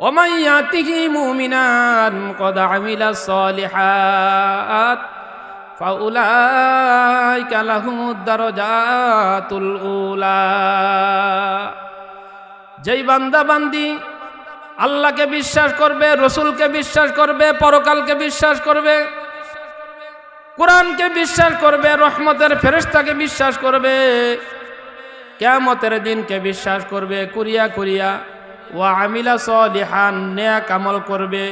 ومن ياته مؤمنا قد عمل الصالحات فأولئك لهم الدرجات الأولى যেই বান্দা বান্দি আল্লাহকে বিশ্বাস করবে রসুলকে বিশ্বাস করবে পরকালকে বিশ্বাস করবে কোরআনকে বিশ্বাস করবে রহমতের ফেরেশতাকে বিশ্বাস করবে কেয়ামতের দিনকে বিশ্বাস করবে কুরিয়া কুরিয়া ওয়া আমিলা সলিহান নেয়া কামল করবে।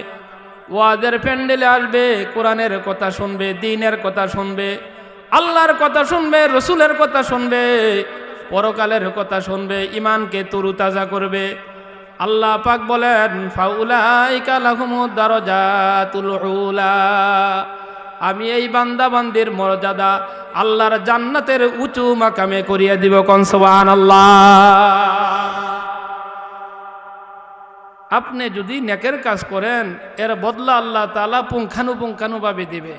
ওয়াদের প্যান্ডেলে আসবে, কোরআনের কথা শুনবে, দিনের কথা শুনবে, আল্লাহর কথা শুনবে, রসুলের কথা শুনবে, পরকালের কথা শুনবে ইমানকে তরুতাজা করবে। আল্লাহ পাক বলেন, ফাউলাইকা লাহুমুদ দারাজাতুল উলা। আমি এই বান্দা বান্দির মর্যাদা আল্লাহর জান্নাতের উঁচু মাকামে করিয়া দিব কনসবান আল্লাহ আপনি যদি নেকের কাজ করেন, এর বদলা আল্লাহ তালা পুঙ্খানুপুঙ্খানুভাবে দিবে।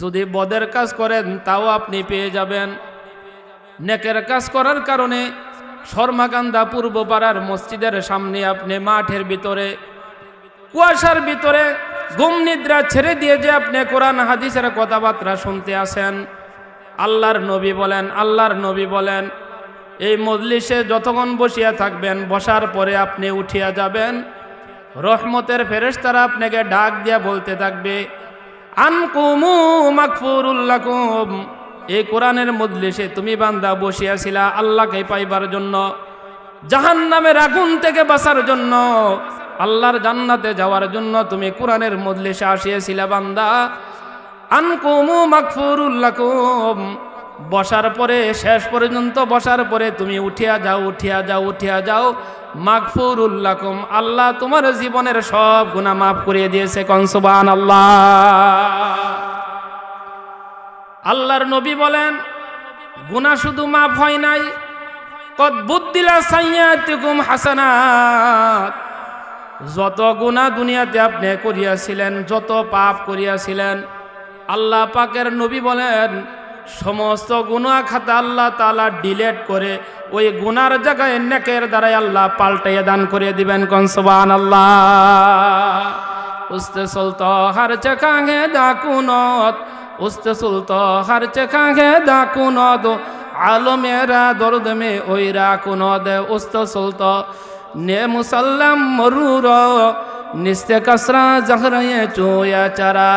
যদি বদের কাজ করেন, তাও আপনি পেয়ে যাবেন। নেকের কাজ করার কারণে শর্মাকান্দা পূর্বপাড়ার মসজিদের সামনে আপনি মাঠের ভিতরে, কুয়াশার ভিতরে গুম নিদ্রা ছেড়ে দিয়ে যে আপনি কোরআন, হাদিসের কথাবার্তা শুনতে আসেন, আল্লাহর নবী বলেন, আল্লাহর নবী বলেন এই মজলিসে যতক্ষণ বসিয়া থাকবেন, বসার পরে আপনি উঠিয়া যাবেন। রহমতের ফেরেশতারা আপনাকে ডাক দিয়া বলতে থাকবে এই কোরআনের মজলিসে তুমি বান্দা বসিয়াছিলা আল্লাহকে পাইবার জন্য জাহান নামের আগুন থেকে বাঁচার জন্য, আল্লাহর জান্নাতে যাওয়ার জন্য তুমি কোরআনের মজলিসে আসিয়াছিলা বান্দা। আনকুমু মাকফুরুল্লাকুম বসার পরে, শেষ পর্যন্ত বসার পরে তুমি উঠিয়া যাও উঠিয়া যাও উঠিয়া যাও। মাগফুর মাগফুরুল্লাকুম আল্লাহ তোমার জীবনের সব গুনাহ মাফ করিয়ে দিয়েছে কনসুবান আল্লাহ আল্লাহর নবী বলেন, গুনাহ শুধু মাফ হয় নাই। কদ বুদ্দিলা সাইয়াতুকুম হাসানাত। যত গুনাহ দুনিয়াতে আপনি করিয়াছিলেন, যত পাপ করিয়াছিলেন, আল্লাহ পাকের নবী বলেন সমস্ত গুনাহ খাতা আল্লাহ তালা ডিলেট করে ওই গুনার জায়গায় নেকের দ্বারাই আল্লাহ পাল্টাইয়া দান করে দিবেন কনসবান আল্লাহ উস্তে চলত হার চেখাঙে দাকুনত উস্তে চলত হার চেখাঙে দাকুনত আলমেরা দর্দ মে ওইরা কুনদ উস্তে চলত নে মুসাল্লাম মরুর, নিস্তে কাসরা জহরায়ে চোয়া চারা।